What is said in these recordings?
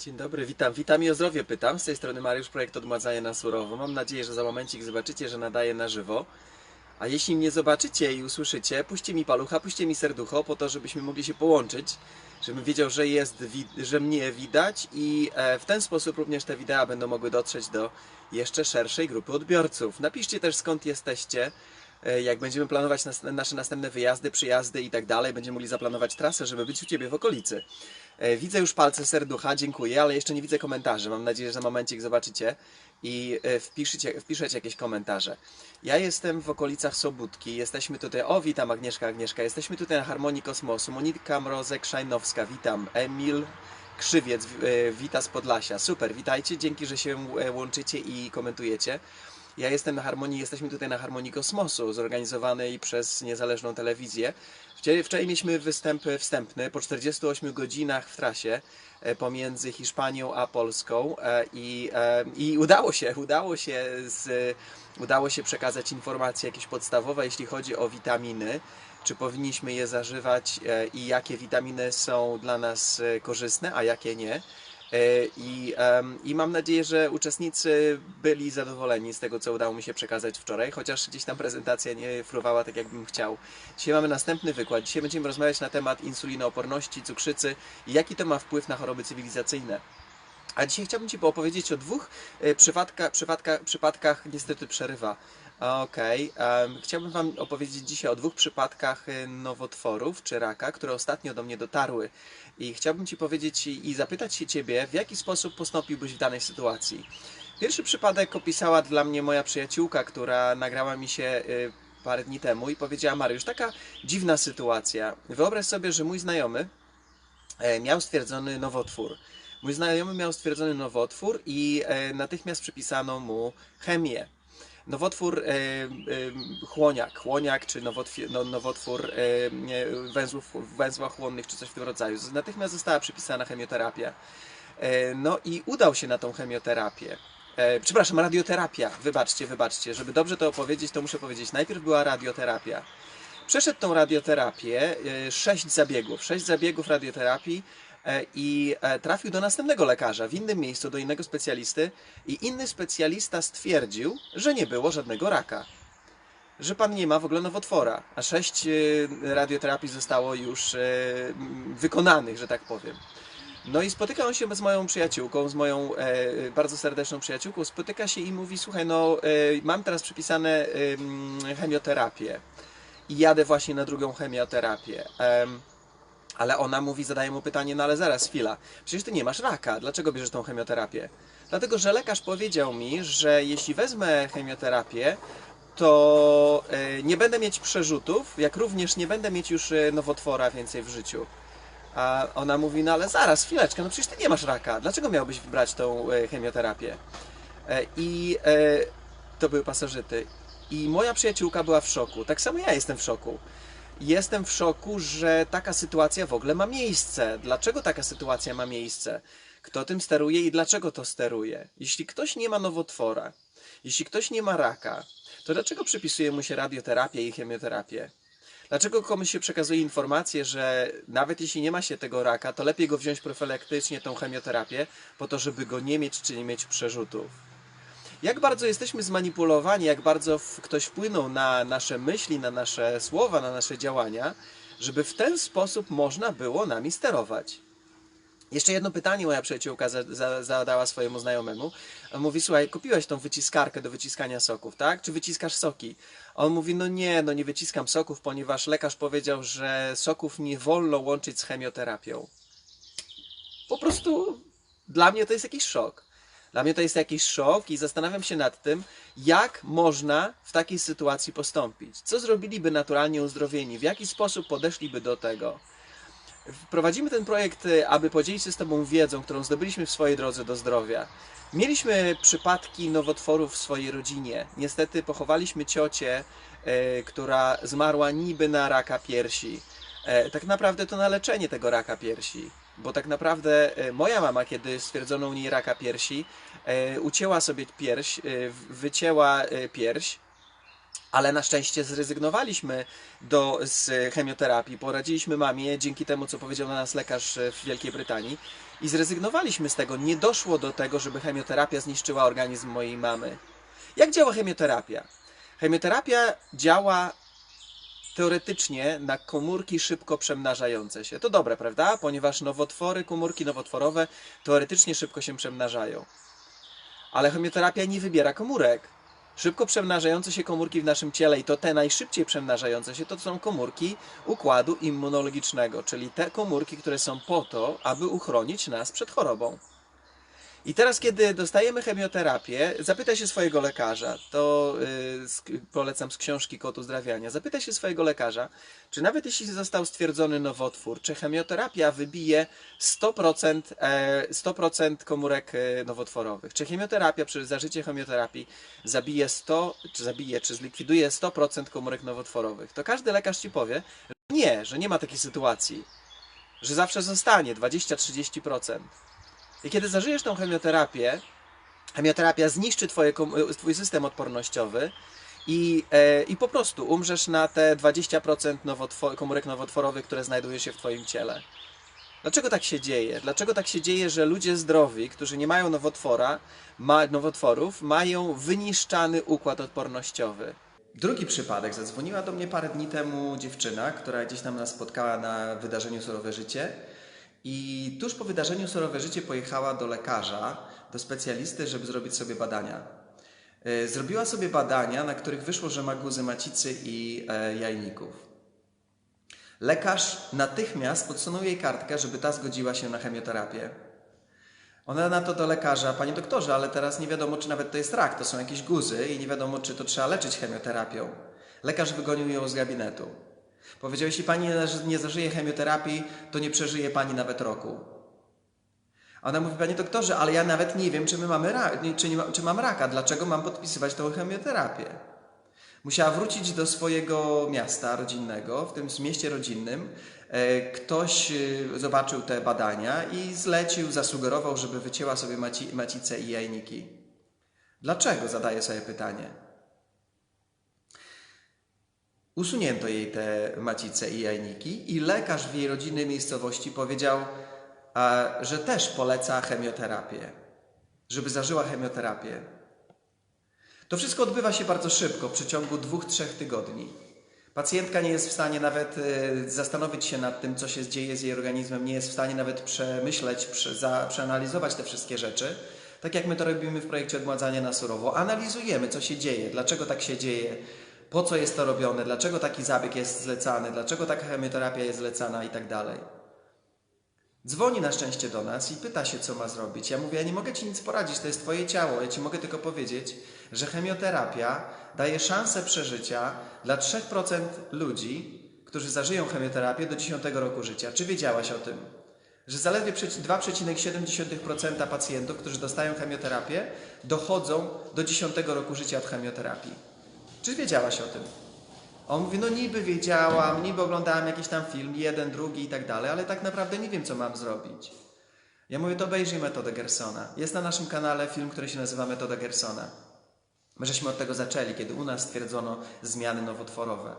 Dzień dobry, witam. Witam i o zdrowie pytam. Z tej strony Mariusz, projekt Odmładzanie na surowo. Mam nadzieję, że za momencik zobaczycie, że nadaję na żywo. A jeśli mnie zobaczycie i usłyszycie, puśćcie mi palucha, puśćcie mi serducho, po to, żebyśmy mogli się połączyć, żebym wiedział, że jest, że mnie widać i e, w ten sposób również te wideo będą mogły dotrzeć do jeszcze szerszej grupy odbiorców. Napiszcie też skąd jesteście, jak będziemy planować nas, nasze następne wyjazdy, przyjazdy i tak dalej, będziemy mogli zaplanować trasę, żeby być u Ciebie w okolicy. E, Widzę już palce serducha, dziękuję, ale jeszcze nie widzę komentarzy. Mam nadzieję, że za momencik zobaczycie i e, wpiszecie, wpiszecie jakieś komentarze. Ja jestem w okolicach Sobótki, jesteśmy tutaj, o witam Agnieszka, Agnieszka, jesteśmy tutaj na Harmonii Kosmosu, Monika Mrozek-Szajnowska, witam, Emil Krzywiec, e, wita z Podlasia, super, witajcie, dzięki, że się e, łączycie i komentujecie. Ja jestem na Harmonii, jesteśmy tutaj na Harmonii Kosmosu, zorganizowanej przez niezależną telewizję. Wczoraj, mieliśmy występ wstępny po 48 godzinach w trasie e, pomiędzy Hiszpanią a Polską e, i, e, i udało się, udało się, z, udało się przekazać informacje jakieś podstawowe, jeśli chodzi o witaminy, czy powinniśmy je zażywać i jakie witaminy są dla nas korzystne, a jakie nie. E, I, I mam nadzieję, że uczestnicy byli zadowoleni z tego, co udało mi się przekazać wczoraj, chociaż gdzieś tam prezentacja nie fruwała tak, jakbym chciał. Dzisiaj mamy następny wykład. Dzisiaj będziemy rozmawiać na temat insulinooporności, cukrzycy i jaki to ma wpływ na choroby cywilizacyjne. A dzisiaj chciałbym Ci opowiedzieć o dwóch e, przypadka, przypadka, przypadkach, niestety przerywa. Okej, chciałbym Wam opowiedzieć dzisiaj o dwóch przypadkach e, nowotworów czy raka, które ostatnio do mnie dotarły. I chciałbym Ci powiedzieć i i zapytać się Ciebie, w jaki sposób postąpiłbyś w danej sytuacji. Pierwszy przypadek opisała dla mnie moja przyjaciółka, która nagrała mi się y, parę dni temu i powiedziała: Mariusz, taka dziwna sytuacja. Wyobraź sobie, że mój znajomy e, miał stwierdzony nowotwór. Mój znajomy miał stwierdzony nowotwór i e, natychmiast przypisano mu chemię. Nowotwór e, e, chłoniak, chłoniak czy nowotwór, no, nowotwór e, węzłów, węzłach chłonnych czy coś w tym rodzaju. Natychmiast została przypisana chemioterapia. No i udał się na tą chemioterapię. Przepraszam, radioterapia. Wybaczcie, wybaczcie. Żeby dobrze to opowiedzieć, to muszę powiedzieć. Najpierw była radioterapia. Przeszedł tą radioterapię, sześć zabiegów, sześć zabiegów radioterapii i e, trafił do następnego lekarza w innym miejscu, do innego specjalisty i inny specjalista stwierdził, że nie było żadnego raka. Że pan nie ma w ogóle nowotwora, a sześć e, radioterapii zostało już e, wykonanych, że tak powiem. No i spotyka on się z moją przyjaciółką, z moją e, bardzo serdeczną przyjaciółką, spotyka się i mówi, słuchaj, no e, mam teraz przypisane em, chemioterapię i jadę właśnie na drugą chemioterapię. Em, ale ona mówi, zadaje mu pytanie, no ale zaraz, chwila, przecież ty nie masz raka, dlaczego bierzesz tą chemioterapię? Dlatego, że lekarz powiedział mi, że jeśli wezmę chemioterapię, to e, nie będę mieć przerzutów, jak również nie będę mieć już e, nowotwora więcej w życiu. A ona mówi, no ale zaraz, chwileczkę, no przecież ty nie masz raka, dlaczego miałbyś brać tą e, chemioterapię? I to były pasożyty. I moja przyjaciółka była w szoku. Tak samo ja jestem w szoku. Jestem w szoku, że taka sytuacja w ogóle ma miejsce. Dlaczego taka sytuacja ma miejsce? Kto tym steruje i dlaczego to steruje? Jeśli ktoś nie ma nowotwora, jeśli ktoś nie ma raka, to dlaczego przypisuje mu się radioterapię i chemioterapię? Dlaczego komuś się przekazuje informację, że nawet jeśli nie ma się tego raka, to lepiej go wziąć profilaktycznie tą chemioterapię, po to, żeby go nie mieć czy nie mieć przerzutów? Jak bardzo jesteśmy zmanipulowani, jak bardzo ktoś wpłynął na nasze myśli, na nasze słowa, na nasze działania, żeby w ten sposób można było nami sterować. Jeszcze jedno pytanie moja przyjaciółka za, za, zadała swojemu znajomemu. Mówi, słuchaj, kupiłeś tą wyciskarkę do wyciskania soków, tak? Czy wyciskasz soki? On mówi, no nie, no nie wyciskam soków, ponieważ lekarz powiedział, że soków nie wolno łączyć z chemioterapią. Po prostu dla mnie to jest jakiś szok. Dla mnie to jest jakiś szok i zastanawiam się nad tym, jak można w takiej sytuacji postąpić. Co zrobiliby naturalnie uzdrowieni? W jaki sposób podeszliby do tego? Prowadzimy ten projekt, aby podzielić się z Tobą wiedzą, którą zdobyliśmy w swojej drodze do zdrowia. Mieliśmy przypadki nowotworów w swojej rodzinie. Niestety pochowaliśmy ciocię, e, która zmarła niby na raka piersi. E, tak naprawdę to na leczenie tego raka piersi. Bo tak naprawdę e, moja mama, kiedy stwierdzono u niej raka piersi, e, ucięła sobie pierś, e, wycięła pierś Ale na szczęście zrezygnowaliśmy do, z chemioterapii. Poradziliśmy mamie dzięki temu, co powiedział na nas lekarz w Wielkiej Brytanii. I zrezygnowaliśmy z tego. Nie doszło do tego, żeby chemioterapia zniszczyła organizm mojej mamy. Jak działa chemioterapia? Chemioterapia działa teoretycznie na komórki szybko przemnażające się. To dobre, prawda? Ponieważ nowotwory, komórki nowotworowe teoretycznie szybko się przemnażają. Ale chemioterapia nie wybiera komórek. Szybko przemnażające się komórki w naszym ciele i to te najszybciej przemnażające się to są komórki układu immunologicznego, czyli te komórki, które są po to, aby uchronić nas przed chorobą. I teraz, kiedy dostajemy chemioterapię, zapytaj się swojego lekarza, to sk- polecam z książki Kod Uzdrawiania, zapytaj się swojego lekarza, czy nawet jeśli został stwierdzony nowotwór, czy chemioterapia wybije 100%, e, 100% komórek e, nowotworowych, czy chemioterapia przy zażycie chemioterapii zabije 100, czy zabije, czy zlikwiduje 100% komórek nowotworowych, to każdy lekarz ci powie, że nie, że nie ma takiej sytuacji, że zawsze zostanie 20-30%. I kiedy zażyjesz tą chemioterapię, chemioterapia zniszczy twoje, kom- twój system odpornościowy i, e, i po prostu umrzesz na te 20% nowotwo- komórek nowotworowych, które znajdują się w twoim ciele. Dlaczego tak się dzieje? Dlaczego tak się dzieje, że ludzie zdrowi, którzy nie mają nowotwora, ma, nowotworów, mają wyniszczany układ odpornościowy? Drugi przypadek. Zadzwoniła do mnie parę dni temu dziewczyna, która gdzieś tam nas spotkała na wydarzeniu Surowe Życie. I tuż po wydarzeniu Surowe Życie pojechała do lekarza, do specjalisty, żeby zrobić sobie badania. E, Zrobiła sobie badania, na których wyszło, że ma guzy macicy i e, jajników. Lekarz natychmiast podsunął jej kartkę, żeby ta zgodziła się na chemioterapię. Ona na to do lekarza, panie doktorze, ale teraz nie wiadomo, czy nawet to jest rak, to są jakieś guzy i nie wiadomo, czy to trzeba leczyć chemioterapią. Lekarz wygonił ją z gabinetu. Powiedział, jeśli pani nie zaży- nie zażyje chemioterapii, to nie przeżyje pani nawet roku. A Ona mówi, panie doktorze, ale ja nawet nie wiem, czy my mamy czy, nie czy mam raka, dlaczego mam podpisywać tą chemioterapię? Musiała wrócić do swojego miasta rodzinnego, w tym mieście rodzinnym. E, Ktoś e, zobaczył te badania i zlecił, zasugerował, żeby wycięła sobie maci, macicę i jajniki. Dlaczego? Zadaję sobie pytanie. Usunięto jej te macice i jajniki i lekarz w jej rodzinnej miejscowości powiedział, że też poleca chemioterapię, żeby zażyła chemioterapię. To wszystko odbywa się bardzo szybko, w przeciągu dwóch, trzech tygodni. Pacjentka nie jest w stanie nawet e, zastanowić się nad tym, co się dzieje z jej organizmem, nie jest w stanie nawet przemyśleć, przeanalizować te wszystkie rzeczy. Tak jak my to robimy w projekcie Odmładzanie na surowo. Analizujemy, co się dzieje, dlaczego tak się dzieje, po co jest to robione, dlaczego taki zabieg jest zlecany, dlaczego taka chemioterapia jest zlecana i tak dalej. Dzwoni na szczęście do nas i pyta się, co ma zrobić. Ja mówię, ja nie mogę ci nic poradzić, to jest twoje ciało. Ja ci mogę tylko powiedzieć, że chemioterapia daje szansę przeżycia dla 3% ludzi, którzy zażyją chemioterapię do 10 roku życia. Czy wiedziałaś o tym? Że zaledwie przeci- 2,7% pacjentów, którzy dostają chemioterapię, dochodzą do 10 roku życia od chemioterapii. Czy wiedziałaś o tym? On mówi, no niby wiedziałam, niby oglądałam jakiś tam film, jeden, drugi i tak dalej, ale tak naprawdę nie wiem, co mam zrobić. Ja mówię, to obejrzyj metodę Gersona. Jest na naszym kanale film, który się nazywa Metoda Gersona. My żeśmy od tego zaczęli, kiedy u nas stwierdzono zmiany nowotworowe.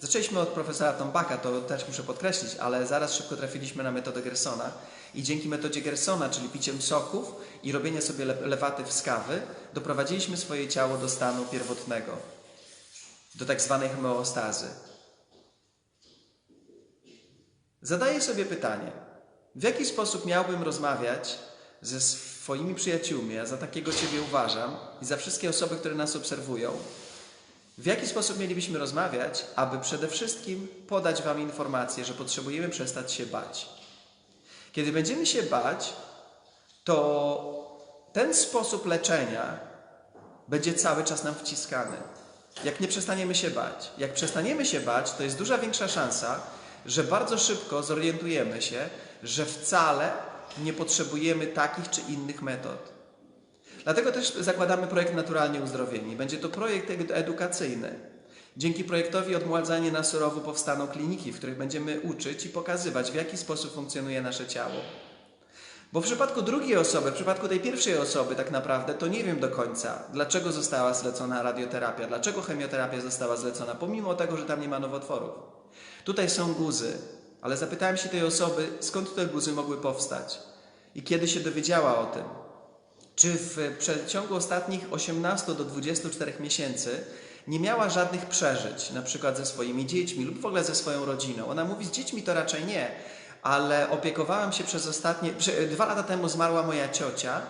Zaczęliśmy od profesora Tombaka, to też muszę podkreślić, ale zaraz szybko trafiliśmy na metodę Gersona i dzięki metodzie Gersona, czyli piciem soków i robienia sobie le- lewatyw z kawy, doprowadziliśmy swoje ciało do stanu pierwotnego, do tak zwanej homeostazy. Zadaję sobie pytanie, w jaki sposób miałbym rozmawiać ze swoimi przyjaciółmi, a za takiego Ciebie uważam i za wszystkie osoby, które nas obserwują, w jaki sposób mielibyśmy rozmawiać, aby przede wszystkim podać Wam informację, że potrzebujemy przestać się bać. Kiedy będziemy się bać, to ten sposób leczenia będzie cały czas nam wciskany. Jak nie przestaniemy się bać. Jak przestaniemy się bać, to jest duża większa szansa, że bardzo szybko zorientujemy się, że wcale nie potrzebujemy takich czy innych metod. Dlatego też zakładamy projekt Naturalnie Uzdrowieni. Będzie to projekt edu- edukacyjny. Dzięki projektowi Odmładzanie na surowo powstaną kliniki, w których będziemy uczyć i pokazywać, w jaki sposób funkcjonuje nasze ciało. Bo w przypadku drugiej osoby, w przypadku tej pierwszej osoby, tak naprawdę, to nie wiem do końca, dlaczego została zlecona radioterapia, dlaczego chemioterapia została zlecona, pomimo tego, że tam nie ma nowotworów. Tutaj są guzy, ale zapytałem się tej osoby, skąd te guzy mogły powstać i kiedy się dowiedziała o tym. Czy w przeciągu ostatnich 18 do 24 miesięcy nie miała żadnych przeżyć, na przykład ze swoimi dziećmi lub w ogóle ze swoją rodziną. Ona mówi, z dziećmi to raczej nie, ale opiekowałam się przez ostatnie. Dwa lata temu zmarła moja ciocia,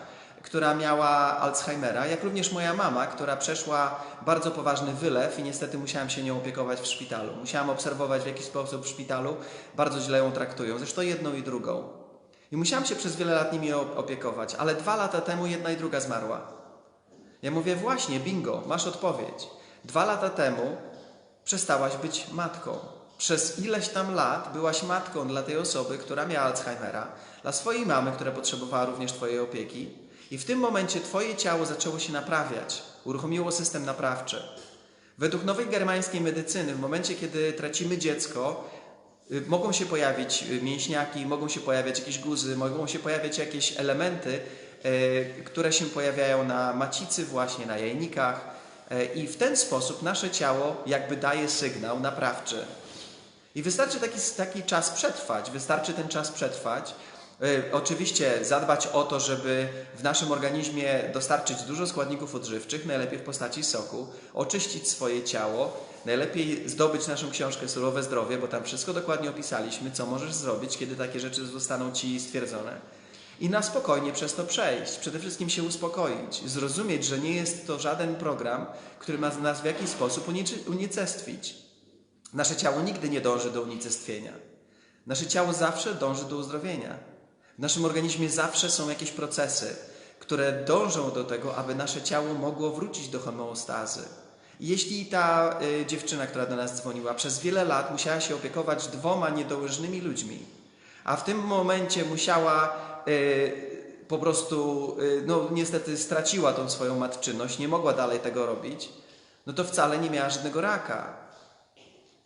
która miała Alzheimera, jak również moja mama, która przeszła bardzo poważny wylew i niestety musiałam się nią opiekować w szpitalu. Musiałam obserwować w jaki sposób w szpitalu bardzo źle ją traktują, zresztą jedną i drugą. I musiałam się przez wiele lat nimi op- opiekować, ale dwa lata temu jedna i druga zmarła. Ja mówię, właśnie, bingo, masz odpowiedź. Dwa lata temu przestałaś być matką. Przez ileś tam lat byłaś matką dla tej osoby, która miała Alzheimera, dla swojej mamy, która potrzebowała również Twojej opieki. I w tym momencie Twoje ciało zaczęło się naprawiać, uruchomiło system naprawczy. Według nowej germańskiej medycyny, w momencie, kiedy tracimy dziecko, y, mogą się pojawić y, mięśniaki, mogą się pojawiać jakieś guzy, mogą się pojawiać jakieś elementy, y, które się pojawiają na macicy, właśnie na jajnikach. y, I w ten sposób nasze ciało jakby daje sygnał naprawczy. I wystarczy taki, taki czas przetrwać, wystarczy ten czas przetrwać. Y, Oczywiście zadbać o to, żeby w naszym organizmie dostarczyć dużo składników odżywczych, najlepiej w postaci soku, oczyścić swoje ciało, najlepiej zdobyć naszą książkę Surowe Zdrowie, bo tam wszystko dokładnie opisaliśmy, co możesz zrobić, kiedy takie rzeczy zostaną Ci stwierdzone. I na spokojnie przez to przejść, przede wszystkim się uspokoić, zrozumieć, że nie jest to żaden program, który ma nas w jakiś sposób unicestwić. Nasze ciało nigdy nie dąży do unicestwienia. Nasze ciało zawsze dąży do uzdrowienia. W naszym organizmie zawsze są jakieś procesy, które dążą do tego, aby nasze ciało mogło wrócić do homeostazy. Jeśli ta y, dziewczyna, która do nas dzwoniła, przez wiele lat musiała się opiekować dwoma niedołyżnymi ludźmi, a w tym momencie musiała y, po prostu, y, no niestety straciła tą swoją matczyność, nie mogła dalej tego robić, no to wcale nie miała żadnego raka.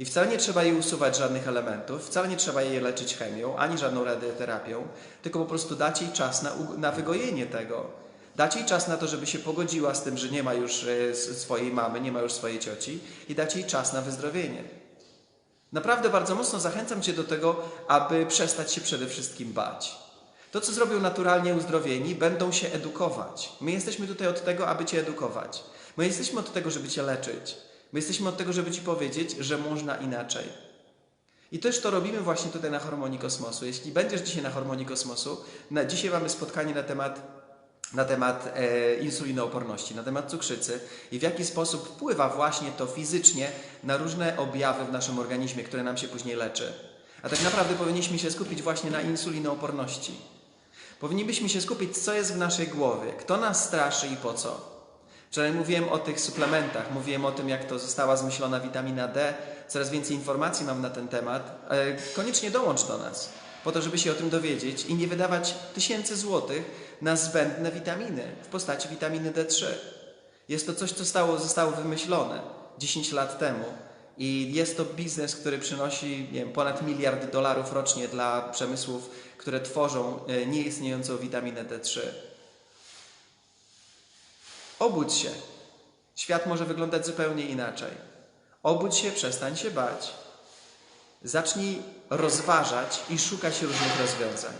I wcale nie trzeba jej usuwać żadnych elementów, wcale nie trzeba jej leczyć chemią, ani żadną radioterapią, tylko po prostu dać jej czas na, na wygojenie tego. Dać jej czas na to, żeby się pogodziła z tym, że nie ma już e, swojej mamy, nie ma już swojej cioci i dać jej czas na wyzdrowienie. Naprawdę bardzo mocno zachęcam Cię do tego, aby przestać się przede wszystkim bać. To, co zrobią naturalnie uzdrowieni, będą się edukować. My jesteśmy tutaj od tego, aby Cię edukować. My jesteśmy od tego, żeby Cię leczyć. My jesteśmy od tego, żeby Ci powiedzieć, że można inaczej. I też to robimy właśnie tutaj na Harmonii Kosmosu. Jeśli będziesz dzisiaj na Harmonii Kosmosu, na, dzisiaj mamy spotkanie na temat na temat e, insulinooporności, na temat cukrzycy i w jaki sposób wpływa właśnie to fizycznie na różne objawy w naszym organizmie, które nam się później leczy. A tak naprawdę powinniśmy się skupić właśnie na insulinooporności. Powinniśmy się skupić, co jest w naszej głowie, kto nas straszy i po co. Wczoraj mówiłem o tych suplementach, mówiłem o tym, jak to została zmyślona witamina D. Coraz więcej informacji mam na ten temat. E, Koniecznie dołącz do nas, po to, żeby się o tym dowiedzieć i nie wydawać tysięcy złotych na zbędne witaminy w postaci witaminy D3. Jest to coś, co stało, zostało wymyślone 10 lat temu i jest to biznes, który przynosi nie wiem, ponad miliard dolarów rocznie dla przemysłów, które tworzą e, nieistniejącą witaminę D3. Obudź się. Świat może wyglądać zupełnie inaczej. Obudź się, przestań się bać. Zacznij rozważać i szukać różnych rozwiązań.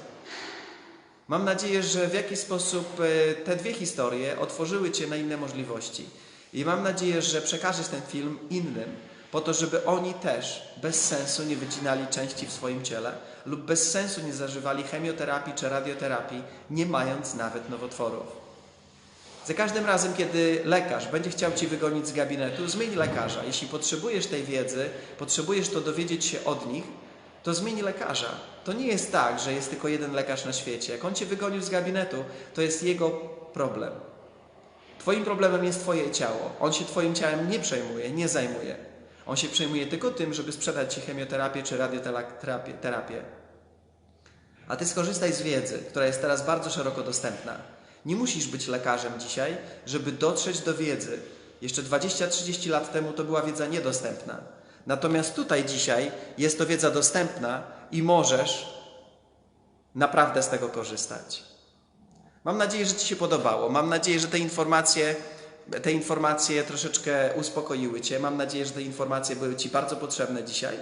Mam nadzieję, że w jakiś sposób e, te dwie historie otworzyły Cię na inne możliwości. I mam nadzieję, że przekażesz ten film innym, po to, żeby oni też bez sensu nie wycinali części w swoim ciele lub bez sensu nie zażywali chemioterapii czy radioterapii, nie mając nawet nowotworów. Za każdym razem, kiedy lekarz będzie chciał Ci wygonić z gabinetu, zmień lekarza. Jeśli potrzebujesz tej wiedzy, potrzebujesz to dowiedzieć się od nich, to zmień lekarza. To nie jest tak, że jest tylko jeden lekarz na świecie. Jak on Cię wygonił z gabinetu, to jest jego problem. Twoim problemem jest Twoje ciało. On się Twoim ciałem nie przejmuje, nie zajmuje. On się przejmuje tylko tym, żeby sprzedać Ci chemioterapię czy radioterapię. terapię. A ty skorzystaj z wiedzy, która jest teraz bardzo szeroko dostępna. Nie musisz być lekarzem dzisiaj, żeby dotrzeć do wiedzy. Jeszcze 20-30 lat temu to była wiedza niedostępna. Natomiast tutaj dzisiaj jest to wiedza dostępna i możesz naprawdę z tego korzystać. Mam nadzieję, że Ci się podobało. Mam nadzieję, że te informacje, te informacje troszeczkę uspokoiły Cię. Mam nadzieję, że te informacje były Ci bardzo potrzebne dzisiaj.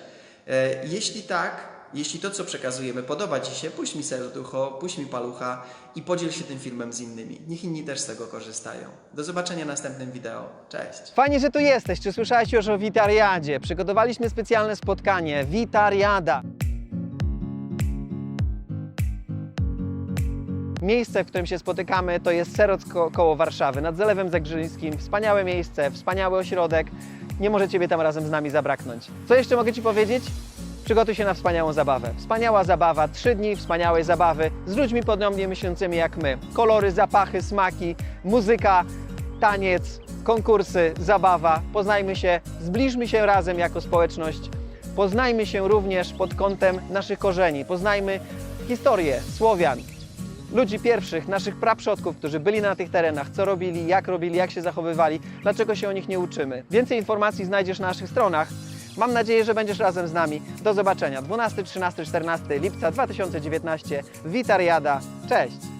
E, Jeśli tak, jeśli to, co przekazujemy, podoba Ci się, puść mi serducho, puść mi palucha i podziel się tym filmem z innymi. Niech inni też z tego korzystają. Do zobaczenia w następnym wideo. Cześć! Fajnie, że tu jesteś. Czy słyszałeś już o Witariadzie? Przygotowaliśmy specjalne spotkanie. Witariada. Miejsce, w którym się spotykamy, to jest Seroc ko- koło Warszawy, nad Zalewem Zegrzyńskim. Wspaniałe miejsce, wspaniały ośrodek. Nie może Ciebie tam razem z nami zabraknąć. Co jeszcze mogę Ci powiedzieć? Przygotuj się na wspaniałą zabawę. Wspaniała zabawa, trzy dni wspaniałej zabawy z ludźmi podobnie myślącymi jak my. Kolory, zapachy, smaki, muzyka, taniec, konkursy, zabawa. Poznajmy się, zbliżmy się razem jako społeczność. Poznajmy się również pod kątem naszych korzeni. Poznajmy historię Słowian, ludzi pierwszych, naszych praprzodków, którzy byli na tych terenach, co robili, jak robili, jak się zachowywali, dlaczego się o nich nie uczymy. Więcej informacji znajdziesz na naszych stronach. Mam nadzieję, że będziesz razem z nami. Do zobaczenia 12, 13, 14 lipca 2019. Witariada. Cześć!